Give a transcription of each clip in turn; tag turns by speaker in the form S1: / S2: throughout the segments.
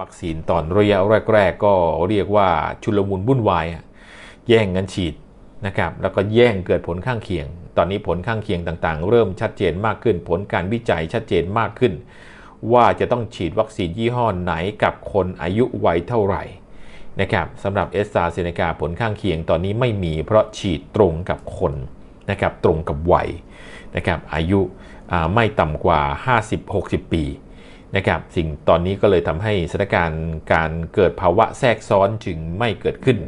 S1: วัคซีนตอนระยะแรก ๆ ก็เรียกว่าชุลมุนวุ่นวายอะแย่งกันฉีดนะครับแล้วก็แย่งเกิดผลข้างเคียง ตอนนี้ผลข้างเคียงต่างๆ เริ่มชัดเจนมากขึ้น ผลการวิจัยชัดเจนมากขึ้น ว่าจะต้องฉีดวัคซีนยี่ห้อไหนกับคนอายุวัยเท่าไหร่นะครับสำหรับเอสซาเซเนกาผลข้างเคียงตอนนี้ไม่มีเพราะฉีดตรงกับคนนะครับตรงกับวัยนะครับอายุไม่ต่ำกว่า 50-60 ปี นะครับสิ่งตอนนี้ก็เลยทำให้สถานการณ์การเกิดภาวะแทรกซ้อนจึงไม่เกิดขึ้น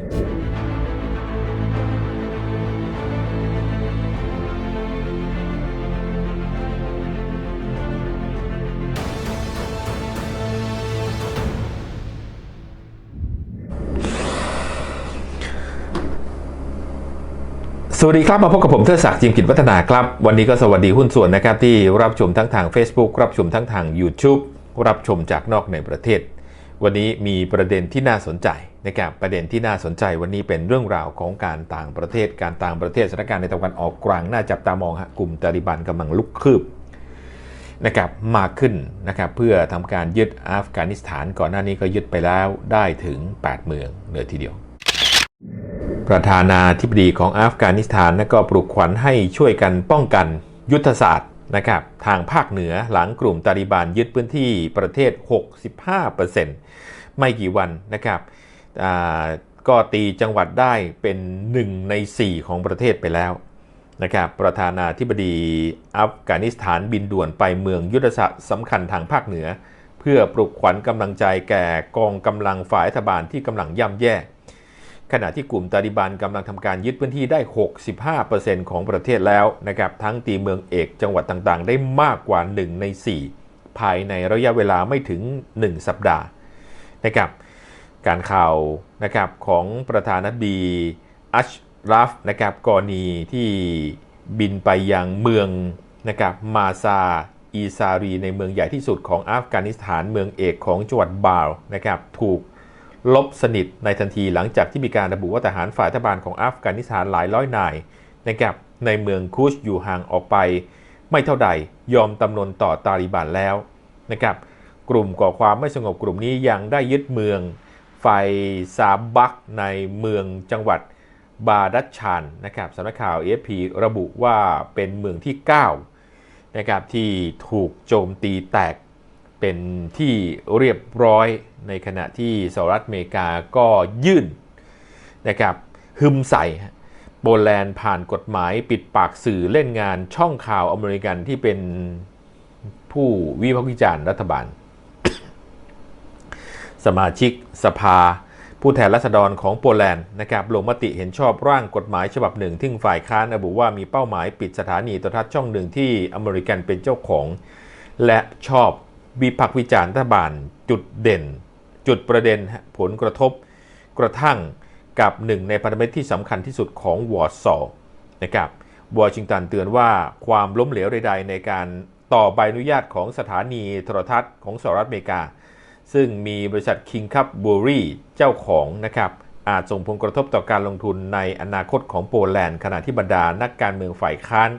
S1: สวัสดีครับ มาพบกับผมเทิดศักดิ์จิมกิจวัฒนาครับ วันนี้ก็สวัสดีหุ้นส่วนนะครับที่รับชมทั้งทาง Facebook รับชมทั้งทาง YouTube รับชมจากนอกในประเทศ วันนี้มีประเด็นที่น่าสนใจนะครับประเด็นที่น่าสนใจวันนี้เป็นเรื่องราวของการต่างประเทศ การต่างประเทศสถานการณ์ในตะวันออกกลางน่าจับตามองฮะกลุ่มตาลิบันกำลังลุกคืบนะครับมากขึ้นนะครับเพื่อทำการยึดอัฟกานิสถาน ก่อนหน้านี้ก็ยึดไปแล้วได้ถึง 8 เมืองเลยทีเดียว ประธานาธิบดีของอัฟกานิสถานก็ปลุกขวัญให้ช่วยกันป้องกันยุทธศาสตร์นะครับทางภาคเหนือหลังกลุ่มตาลิบันยึดพื้นที่ประเทศ 65%ไม่กี่วันนะครับก็ตีจังหวัดได้เป็น 1 ใน 4 ของประเทศไปแล้วนะครับประธานาธิบดีอัฟกานิสถานบินด่วนไปเมืองยุทธศาสตร์สำคัญทางภาคเหนือ เพื่อปลุกขวัญกำลังใจแก่กองกำลังฝ่ายรัฐบาลที่กำลังย่ำแย่ ขณะที่กลุ่มตาลิบันกำลังทำการยึดพื้นที่ได้ 65%ของประเทศแล้วนะครับทั้งตีเมืองเอกจังหวัดต่างๆ ได้มากกว่า 1 ใน 4 ภายในระยะเวลาไม่ถึง 1 สัปดาห์นะครับการข่าวนะครับของประธานาธิบดีอัชราฟนะครับกรณีที่บินไปยังเมืองนะครับมาซาอีซารีในเมืองใหญ่ที่สุดของอัฟกานิสถานเมืองเอกของจังหวัดบาลนะครับถูก ลบสนิทในทันทีหลังจากที่มีการระบุว่าทหารฝ่ายรัฐบาลของอัฟกานิสถานหลายร้อยนายนะครับในเมืองคุชอยู่ห่างออกไป ไม่เท่าใดยอมตำนนต่อตาลิบันแล้วนะครับกลุ่มก่อความไม่สงบกลุ่มนี้ยังได้ยึดเมืองไฟซาบักในเมืองจังหวัดบาดัชชันนะครับสำนักข่าว AFP ระบุว่าเป็นเมืองที่9นะครับที่ถูกโจมตีแตก เป็นที่เรียบร้อยในขณะที่สหรัฐอเมริกาก็ยื่นนะครับฮึมใส่โปแลนด์ผ่านกฎหมายปิดปากสื่อเล่นงานช่องข่าวอเมริกันที่เป็นผู้วิพากษ์วิจารณ์รัฐบาล สมาชิกสภา ผู้แทนราษฎรของโปแลนด์นะครับลงมติเห็นชอบร่างกฎหมายฉบับหนึ่งที่ฝ่ายค้านระบุว่ามีเป้าหมายปิดสถานีโทรทัศน์ช่องหนึ่งที่อเมริกันเป็นเจ้าของ และชอบ วิพากวิจารณ์รัฐบาลจุดเด่น จุดประเด็นผลกระทบกระทั่งกับหนึ่งในพันธมิตรที่สำคัญที่สุดของวอร์ซอนะครับวอชิงตันเตือนว่าความล้มเหลวใด ๆ ในการต่อใบอนุญาตของสถานีโทรทัศน์ของสหรัฐอเมริกา ซึ่งมีบริษัท King Cup Brewery เจ้าของนะครับอาจส่งผลกระทบต่อการลงทุนในอนาคตของโปแลนด์ ขณะที่บรรดานักการเมืองฝ่ายค้าน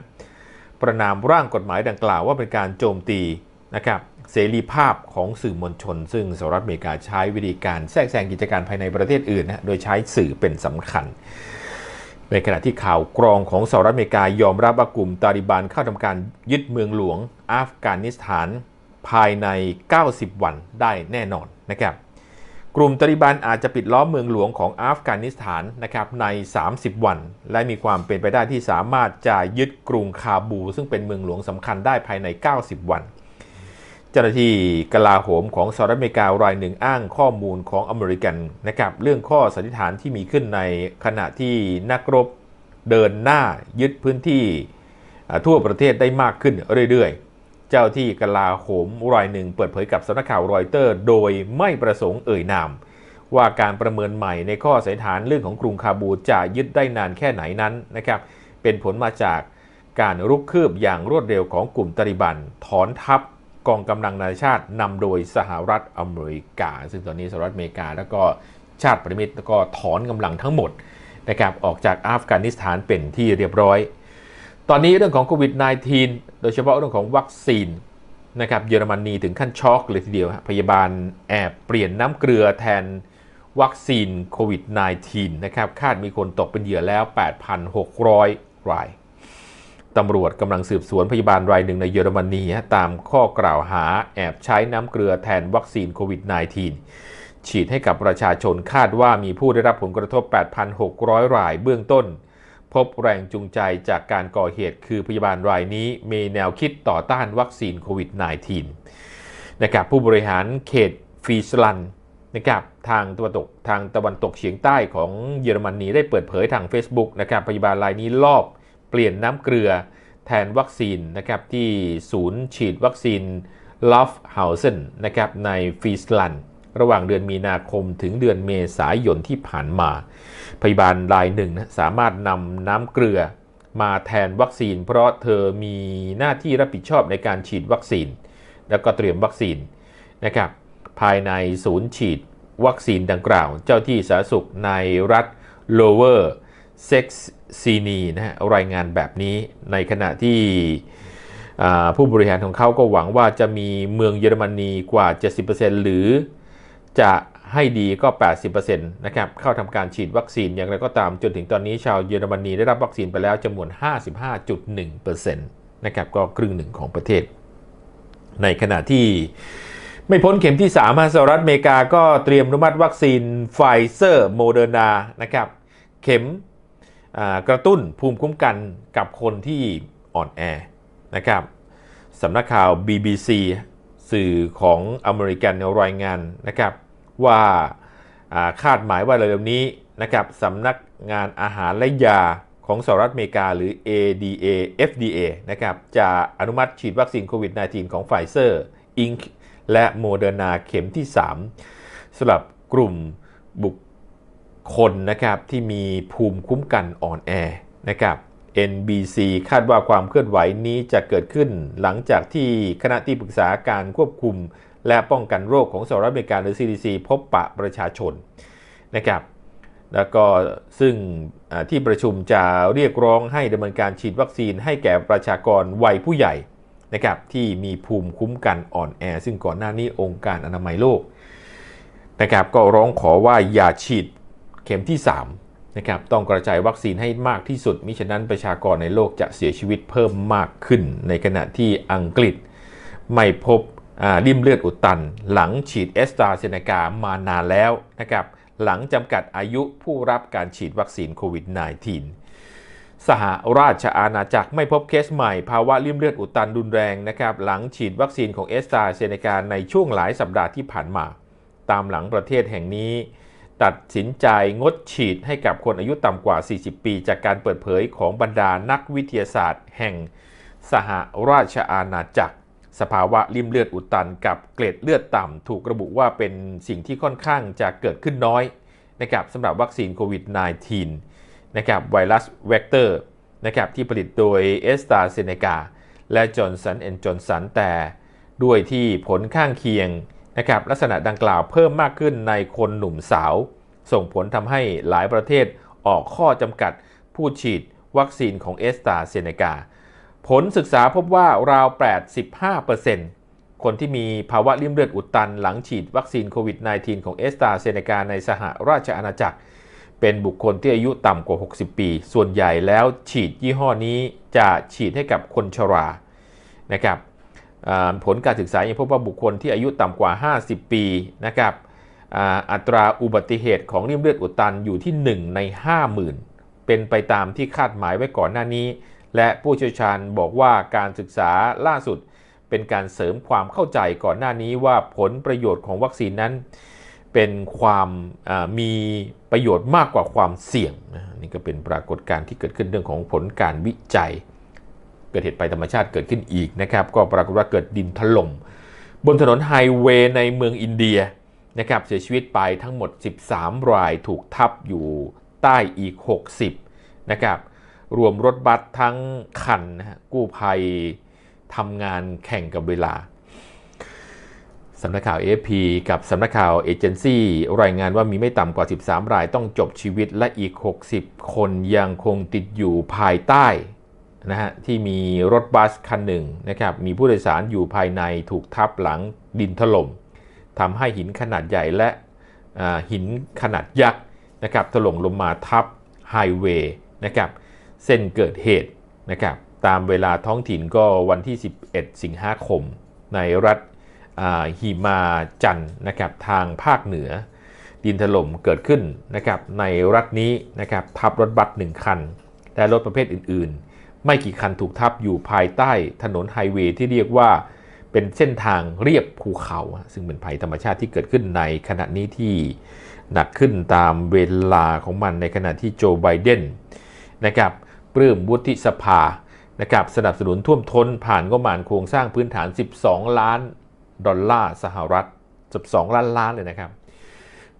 S1: ประนามร่างกฎหมายดังกล่าวว่าเป็นการโจมตีนะครับ เสรีภาพของสื่อมวลชน ซึ่งสหรัฐอเมริกาใช้วิธีการแทรกแซงกิจการภายในประเทศอื่นนะโดยใช้สื่อเป็นสำคัญ ในขณะที่ข่าวกรองของสหรัฐอเมริกายอมรับว่ากลุ่มตาลิบันเข้าทำการยึดเมืองหลวงอัฟกานิสถานภายใน 90 วันได้แน่นอนนะครับกลุ่มตาลิบันอาจจะปิดล้อมเมืองหลวงของอัฟกานิสถานนะครับใน 30 วัน และมีความเป็นไปได้ที่สามารถจะยึดกรุงคาบู ซึ่งเป็นเมืองหลวงสำคัญได้ภายใน 90 วัน เจ้าหน้าที่กลาโหมของสหรัฐอเมริการายหนึ่งอ้างข้อมูลของอเมริกันนะครับเรื่องข้อสันนิษฐานที่มีขึ้นในขณะที่นักรบเดินหน้ายึดพื้นที่ทั่วประเทศได้มากขึ้นเรื่อยๆ เจ้าที่กลาโหมรายหนึ่งเปิดเผยกับสำนักข่าวรอยเตอร์ โดยไม่ประสงค์เอ่ยนาม ว่าการประเมินใหม่ในข้อสันนิษฐานเรื่องของกรุงคาบูจะยึดได้นานแค่ไหนนั้นนะครับเป็นผลมาจากการรุกคืบอย่างรวดเร็วของกลุ่มตาลิบันถอนทัพ กองกำลังนานาชาตินำโดยสหรัฐอเมริกา ซึ่งตอนนี้สหรัฐอเมริกาแล้วก็ชาติประมิตรแล้วก็ถอนกำลังทั้งหมดนะครับออกจากอัฟกานิสถานเป็นที่เรียบร้อย ตอนนี้เรื่องของโควิด -19 โดยเฉพาะเรื่องของวัคซีนนะครับเยอรมนีถึงขั้นช็อกเลยทีเดียว พยาบาลแอบเปลี่ยนน้ำเกลือแทนวัคซีนโควิด -19 นะครับคาดมีคนตกเป็นเหยื่อแล้ว 8,600 ราย ตำรวจกำลังสืบสวนพยาบาลรายหนึ่งในเยอรมนีตามข้อกล่าวหาแอบใช้น้ำเกลือแทนวัคซีนโควิด -19 ฉีดให้กับประชาชนคาดว่ามีผู้ได้รับผลกระทบ 8,600 รายเบื้องต้น พบแรงจูงใจจากการก่อเหตุคือพยาบาลรายนี้มีแนวคิดต่อต้านวัคซีนโควิด -19 นะครับผู้บริหารเขตฟีสลันนะครับทางตะวันตกทางตะวันตกเฉียงใต้ของเยอรมนีได้เปิดเผยทาง Facebook นะครับพยาบาลรายนี้ลอบ เปลี่ยนน้ำเกลือแทนวัคซีนนะครับที่ศูนย์ฉีดวัคซีนลอฟเฮาเซนนะครับในฟีสลันระหว่างเดือนมีนาคมถึงเดือนเมษายนที่ผ่านมา พยาบาลรายหนึ่งนะสามารถนำน้ำเกลือมาแทนวัคซีน เพราะเธอมีหน้าที่รับผิดชอบในการฉีดวัคซีน แล้วก็เตรียมวัคซีนนะครับภายในศูนย์ฉีดวัคซีนดังกล่าว เจ้าที่สาธารณสุขในรัฐ Lower เเซ็กซีนีนะฮะรายงานแบบนี้ในขณะที่ผู้บริหารของเขาก็หวังว่าจะมีเมืองเยอรมนีกว่า 70%หรือจะให้ดีก็ 80%นะครับ เข้าทำการฉีดวัคซีนอย่างไรก็ตามจนถึงตอนนี้ชาวเยอรมนีได้รับวัคซีนไปแล้วจำนวน 55.1%นะครับ ก็ครึ่งหนึ่งของประเทศ ในขณะที่ไม่พ้นเข็มที่3สหรัฐอเมริกาก็เตรียมอนุมัติวัคซีนไฟเซอร์โมเดอร์นานะครับ เข็ม กระตุ้นภูมิคุ้มกันกับคนที่อ่อนแอนะครับสำนักข่าว BBC สื่อของอเมริกันรายงานนะครับว่าคาดหมายว่าเร็วๆนี้นะครับสำนักงานอาหารและยาของสหรัฐอเมริกาหรือ ADA FDA นะครับจะอนุมัติฉีดวัคซีนโควิด -19 ของไฟเซอร์อิงและโมเดอร์นาเข็มที่ 3สำหรับกลุ่มบุค คลนะครับที่มีภูมิคุ้มกันอ่อนแอนะครับ NBC คาดว่าความเคลื่อนไหวนี้จะเกิดขึ้นหลังจากที่คณะที่ปรึกษาการควบคุม และป้องกันโรคของสหรัฐอเมริกาหรือ CDC พบปะประชาชนนะครับแล้วก็ซึ่งที่ประชุมจะเรียกร้องให้ดำเนินการฉีดวัคซีนให้แก่ประชากรวัยผู้ใหญ่นะครับที่มีภูมิคุ้มกันอ่อนแอ ซึ่งก่อนหน้านี้องค์การอนามัยโลกนะครับก็ร้องขอว่าอย่าฉีด เข็มที่3นะครับต้องกระจายวัคซีนให้มากที่สุด มิฉะนั้นประชากรในโลกจะเสียชีวิตเพิ่มมากขึ้น ในขณะที่อังกฤษไม่พบริ่มเลือดอุดตัน หลังฉีดเอสตราเซเนกามานานแล้วนะครับหลังจำกัดอายุผู้รับการฉีดวัคซีนโควิด -19 สหราชอาณาจักรไม่พบเคสใหม่ ภาวะริ่มเลือดอุดตันรุนแรงนะครับหลังฉีดวัคซีนของเอสตราเซเนกาในช่วงหลายสัปดาห์ที่ผ่านมา ตามหลังประเทศแห่งนี้ ตัดสินใจงดฉีดให้กับคนอายุต่ำกว่า 40 ปี จากการเปิดเผยของบรรดานักวิทยาศาสตร์ แห่งสหราชอาณาจักร สภาวะริ่มเลือดอุดตันกับเกล็ดเลือดต่ำ ถูกระบุว่าเป็นสิ่งที่ค่อนข้างจะเกิดขึ้นน้อยนะครับสำหรับวัคซีนโควิด -19 นะครับไวรัสเวกเตอร์นะครับที่ผลิตโดยเอสตาเซเนกาและจอร์นสันแอนจอร์นสันแต่ด้วยที่ผลข้างเคียง นะครับลักษณะดังกล่าวเพิ่มมากขึ้นในคนหนุ่มสาว ส่งผลทำให้หลายประเทศออกข้อจำกัดผู้ฉีดวัคซีนของเอสตาเซเนกา ผลศึกษาพบว่าราว 85%คนที่มีภาวะริ่มเลือดอุดตันหลังฉีดวัคซีนโควิด -19 ของเอสตาเซเนกาในสหราชอาณาจักร เป็นบุคคลที่อายุต่ำกว่า 60 ปี ส่วนใหญ่แล้วฉีดยี่ห้อนี้จะฉีดให้กับคนชรานะครับ ผลการศึกษายังพบว่าบุคคลที่อายุต่ำกว่า 50 ปีนะครับอัตราอุบัติเหตุของริ่มเลือดอุดตันอยู่ที่ 1 ใน 50,000 เป็นไปตามที่คาดหมายไว้ก่อนหน้านี้ และผู้เชี่ยวชาญบอกว่าการศึกษาล่าสุดเป็นการเสริมความเข้าใจก่อนหน้านี้ว่าผลประโยชน์ของวัคซีนนั้น เป็นความมีประโยชน์มากกว่าความเสี่ยงนี่ก็เป็นปรากฏการณ์ที่เกิดขึ้นเรื่องของผลการวิจัย เกิดเหตุภัยธรรมชาติเกิดขึ้นอีกนะครับก็ปรากฏว่าเกิดดินถล่มบนถนนไฮเวย์ในเมืองอินเดียนะครับเสียชีวิตไปทั้งหมด 13 รายถูกทับอยู่ใต้อีก 60นะครับรวมรถบัสทั้งคันนะฮะกู้ภัยทำงานแข่งกับเวลาสำนักข่าว AFP กับสำนักข่าวเอเจนซี่รายงานว่ามีไม่ต่ำกว่า 13 รายต้องจบชีวิตและอีก 60 คนยังคงติดอยู่ภายใต้ นะฮะที่มีรถบัสคันหนึ่งนะครับมีผู้โดยสารอยู่ภายในถูกทับหลังดินถล่มทำให้หินขนาดใหญ่และหินขนาดยักษ์นะครับถล่มลงมาทับไฮเวย์นะครับเส้นเกิดเหตุนะครับตามเวลาท้องถิ่นก็วันที่ 11 สิงหาคม ในรัฐหิมาจันนะครับทางภาคเหนือ ดินถล่มเกิดขึ้นนะครับในรัฐนี้นะครับทับรถบัสหนึ่งคัน และรถประเภทอื่นๆ ไม่กี่คันถูกทับอยู่ภายใต้ถนนไฮเวย์ที่เรียกว่าเป็นเส้นทางเรียบภูเขา ซึ่งเป็นภัยธรรมชาติที่เกิดขึ้นในขณะนี้ที่หนักขึ้นตามเวลาของมันในขณะที่โจไบเดนนะครับปลื้มวุฒิสภานะครับสนับสนุนท่วมท้นผ่านงบประมาณโครงสร้างพื้นฐาน 12 ล้านดอลลาร์สหรัฐ 12 ล้านล้านเลยนะครับ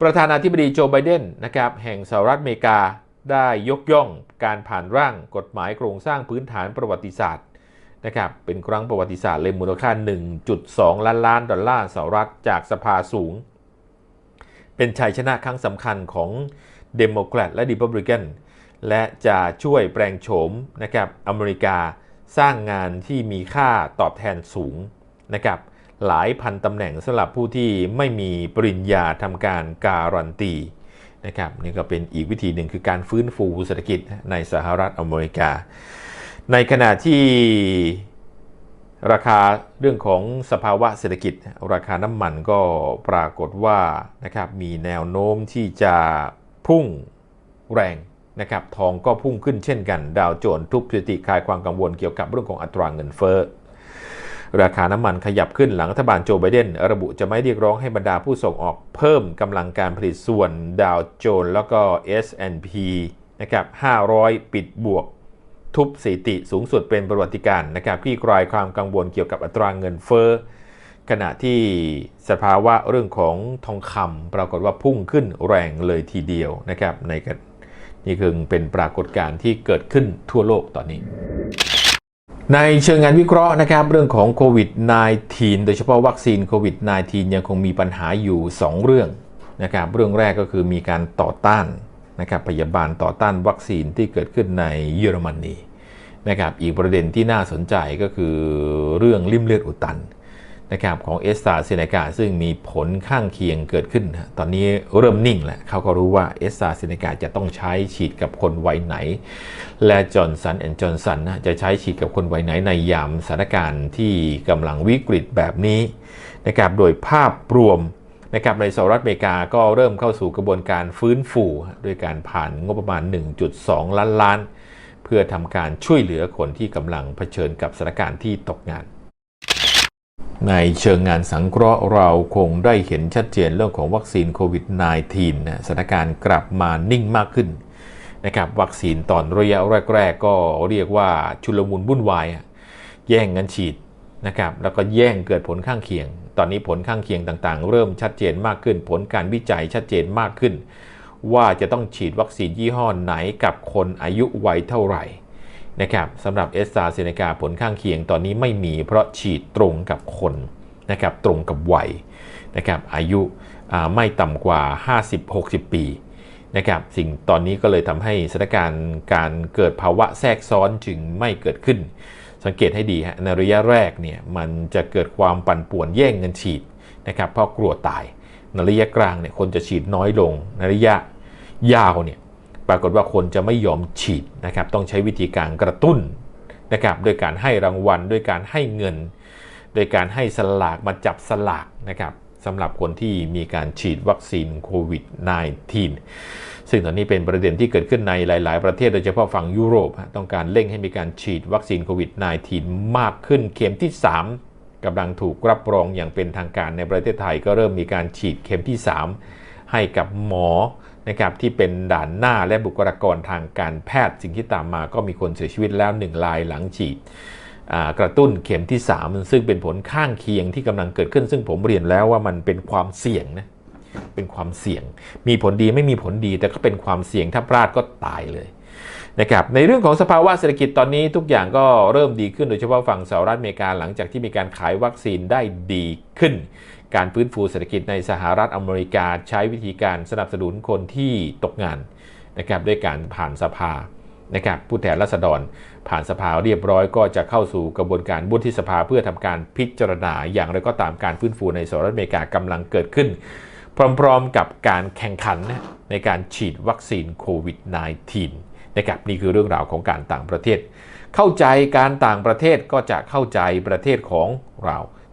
S1: ประธานาธิบดีโจไบเดนนะครับแห่งสหรัฐอเมริกาได้ยกย่อง การผ่านร่างกฎหมายโครงสร้างพื้นฐานประวัติศาสตร์นะครับเป็นครั้งประวัติศาสตร์เลยมูลค่า 1.2 ล้านล้านดอลลาร์สหรัฐจากสภาสูง เป็นชัยชนะครั้งสำคัญของเดโมแครตและดิพับลิกันและจะช่วยแปลงโฉมนะครับอเมริกาสร้างงานที่มีค่าตอบแทนสูงนะครับหลายพันตำแหน่งสำหรับผู้ที่ไม่มีปริญญาทำการการันตี นะครับนี่ก็เป็นอีกวิธีหนึ่งคือการฟื้นฟูเศรษฐกิจในสหรัฐอเมริกา ในขณะที่ราคาเรื่องของสภาวะเศรษฐกิจ ราคาน้ำมันก็ปรากฏว่านะครับมีแนวโน้มที่จะพุ่งแรงนะครับทองก็พุ่งขึ้นเช่นกัน ดาวโจนส์ทุบสถิติคลายความกังวลเกี่ยวกับเรื่องของอัตราเงินเฟ้อ ราคาน้ำมันขยับขึ้นหลังรัฐบาลโจไบเดนระบุจะไม่เรียกร้องให้บรรดาผู้ส่งออกเพิ่มกำลังการผลิตส่วนดาวโจนส์แล้วก็ S&P นะครับ 500 ปิดบวก ทุบสถิติสูงสุดเป็นประวัติการณ์นะครับคลี่คลายความกังวลเกี่ยวกับอัตราเงินเฟ้อขณะที่สภาวะเรื่องของทองคำปรากฏว่าพุ่งขึ้นแรงเลยทีเดียวนะครับในนี่คือเป็นปรากฏการณ์ที่เกิดขึ้นทั่วโลกตอนนี้ ในเชิงงานวิเคราะห์นะครับเรื่องของโควิด -19 โดยเฉพาะวัคซีนโควิด -19 ยังคงมีปัญหาอยู่ 2 เรื่องนะครับเรื่องแรกก็คือมีการต่อต้านนะครับพยาบาลต่อต้านวัคซีนที่เกิดขึ้นในเยอรมนีนะครับอีกประเด็นที่น่าสนใจก็คือเรื่องริ่มเลือดอุดตัน นะครับของเอสตาเซเนกาซึ่งมีผลข้างเคียงเกิดขึ้น ตอนนี้เริ่มนิ่งแล้วเขาก็รู้ว่าเอสตาเซเนกาจะต้องใช้ฉีดกับคนวัยไหน และจอร์นสันแอนด์จอร์นสันจะใช้ฉีดกับคนวัยไหนในยามสถานการณ์ที่กำลังวิกฤตแบบนี้นะครับโดยภาพรวมนะครับในสหรัฐอเมริกาก็เริ่มเข้าสู่กระบวนการฟื้นฟูด้วยการผ่านงบประมาณ 1.2 ล้านล้าน เพื่อทำการช่วยเหลือคนที่กำลังเผชิญกับสถานการณ์ที่ตกงาน ในเชิงงานสังเคราะห์เราคงได้เห็นชัดเจนเรื่องของวัคซีนโควิด -19 นะสถานการณ์กลับมานิ่งมากขึ้นนะครับวัคซีนตอนระยะแรก ๆ ก็เรียกว่าชุลมุนวุ่นวายอะแย่งกันฉีดนะครับแล้วก็แย่งเกิดผลข้างเคียง ตอนนี้ผลข้างเคียงต่างๆ เริ่มชัดเจนมากขึ้น ผลการวิจัยชัดเจนมากขึ้น ว่าจะต้องฉีดวัคซีนยี่ห้อไหนกับคนอายุวัยเท่าไหร่ นะครับสำหรับเอสตาเซเนกาผลข้างเคียงตอนนี้ไม่มีเพราะฉีดตรงกับคนนะครับตรงกับวัยนะครับอายุไม่ต่ำกว่า 50-60 ปีนะครับสิ่งตอนนี้ก็เลยทำให้สถานการณ์การเกิดภาวะแทรกซ้อนจึงไม่เกิดขึ้น สังเกตให้ดีฮะในระยะแรกเนี่ยมันจะเกิดความปั่นป่วนแย่งเงินฉีดนะครับเพราะกลัวตายในระยะกลางเนี่ยคนจะฉีดน้อยลงในระยะยาวเนี่ย รากฏว่าคนจะไม่ยอมฉีดนะครับ ต้องใช้วิธีการกระตุ้นนะครับด้วยการให้รางวัลด้วยการให้เงิน โดยการให้สลากมาจับสลากนะครับสำหรับคนที่มีการฉีดวัคซีนโควิด -19 ซึ่งตอนนี้เป็นประเด็นที่เกิดขึ้นในหลาย ๆ ประเทศโดยเฉพาะฝั่งยุโรป ต้องการเร่งให้มีการฉีดวัคซีนโควิด -19 มากขึ้นเข็มที่ 3กำลังถูกรับรองอย่างเป็นทางการในประเทศไทย ก็เริ่มมีการฉีดเข็มที่ 3 ให้กับหมอ นะครับที่เป็นด่านหน้าและบุคลากรทางการแพทย์สิ่งที่ตามมาก็มีคนเสียชีวิตแล้ว 1 รายหลังฉีดกระตุ้นเข็มที่ 3 ซึ่งเป็นผลข้างเคียงที่กำลังเกิดขึ้น ซึ่งผมเรียนแล้วว่ามันเป็นความเสี่ยงนะเป็นความเสี่ยง มีผลดีไม่มีผลดี แต่ก็เป็นความเสี่ยงถ้าพลาดก็ตายเลยนะครับในเรื่องของสภาวะเศรษฐกิจตอนนี้ทุกอย่างก็เริ่มดีขึ้นโดยเฉพาะฝั่งสหรัฐอเมริกาหลังจากที่มีการขายวัคซีนได้ดีขึ้น การฟื้นฟูเศรษฐกิจในสหรัฐอเมริกาใช้วิธีการสนับสนุนคนที่ตกงานนะครับด้วยการผ่านสภานะครับผู้แทนราษฎรผ่านสภาเรียบร้อยก็จะเข้าสู่กระบวนการบุฒิสภาเพื่อทำการพิจารณาอย่างไรก็ตามการฟื้นฟูในสหรัฐอเมริกากำลังเกิดขึ้น พร้อมๆกับการแข่งขันในการฉีดวัคซีนโควิด -19 นะครับนี่คือเรื่องราวของการต่างประเทศ เข้าใจการต่างประเทศก็จะเข้าใจประเทศของเรา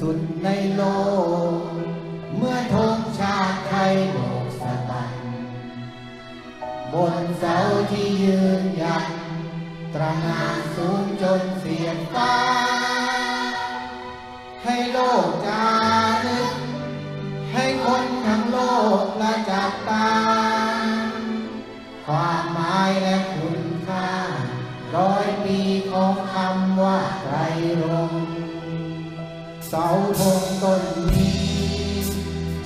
S2: สุดในโลก เมื่อธงชาติไทยโบกสะบันบนเสาที่ยืนยัน ตระหงานสูงจนเสียงฟ้า ให้โลก เสาธงต้นนี้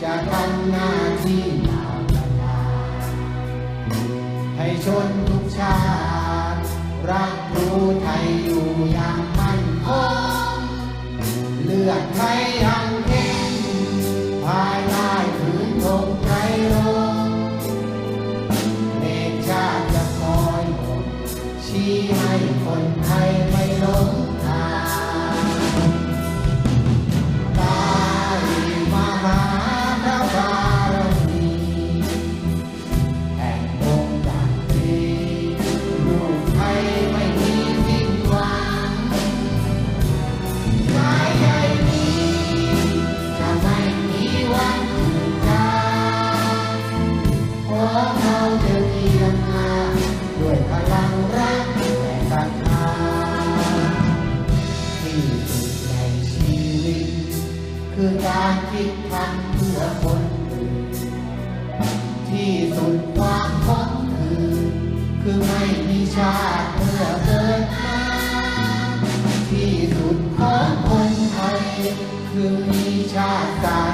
S2: จะทำหน้าที่ยาวนาให้ชนทุกชาติ รักรู้ไทยอยู่อย่างมั่นคงเลือดไทยยัง คือมีชาติ